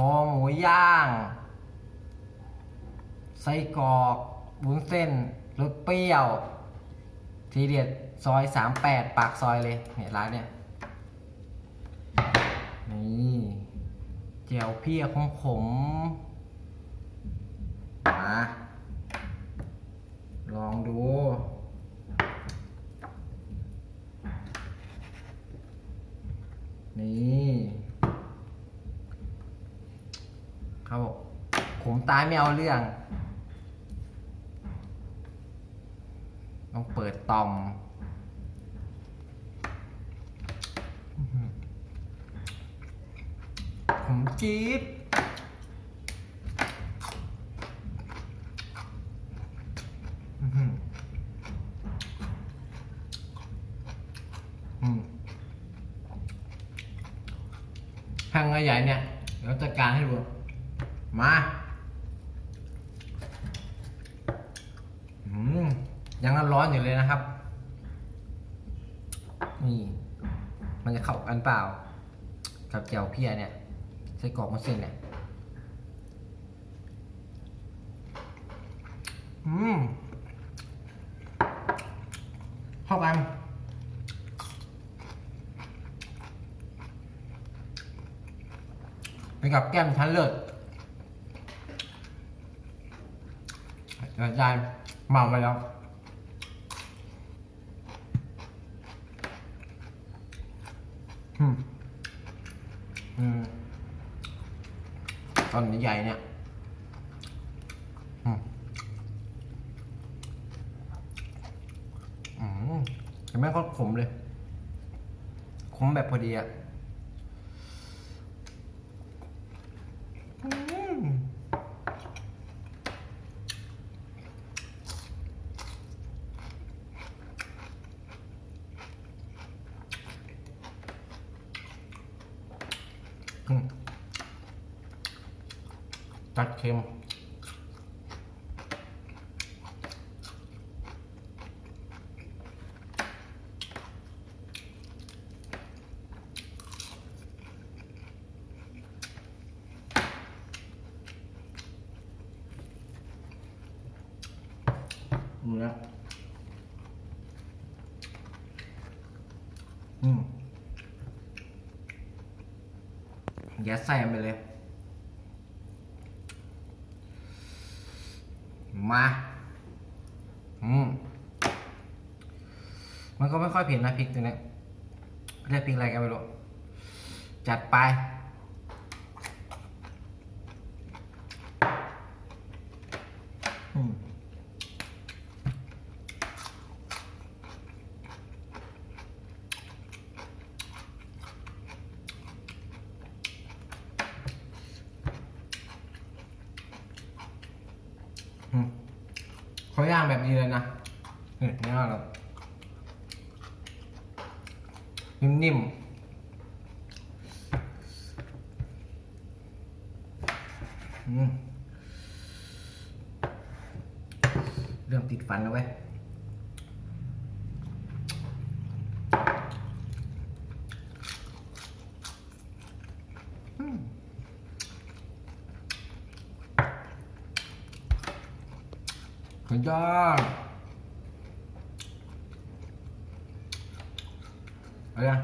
คอหมูย่าง ไส้กรอกวุ้นเส้นรสเปรี้ยว ทีเด็ดซอยสามแปดปากซอยเลยเนี่ยร้านเนี่ย นี่แจ่วเพี้ยของผมมาลองดูนี่ เขาบอกผมตายไม่เอาเรื่อง ต้องเปิดตอมผมจี๊บอื้อหืออืมแห้งใหญ่เนี่ย เดี๋ยวจัดการให้ดู มาอืมยังร้อนอยู่เลยนะครับ นี่ มันจะเข้ากันเปล่า กับแจ่วเพียเนี่ยไส้กรอกมันเส้นเนี่ย อืมเข้ากันไปกับแก้มชั้นเลิศ อาจารย์เมาไปแล้ว อืมอืมตอนใหญ่เนี่ยอืมอืมเห็นไหมเขาขมเลย ขมแบบพอดีอะ ตัดเค็มดูนะอืม ยัดใส่มันไปเลย มาอืมมันก็ไม่ค่อยเผ็ดนะพริกตัวนี้เรียกพริกอะไรกันไม่รู้ จัดไปอืม เขาย่างแบบนี้เลยนะนี่นี่ว่าแบบนิ่มๆอืมเริ่มติดฟันแล้วเว้ย สุดยอดเอายัง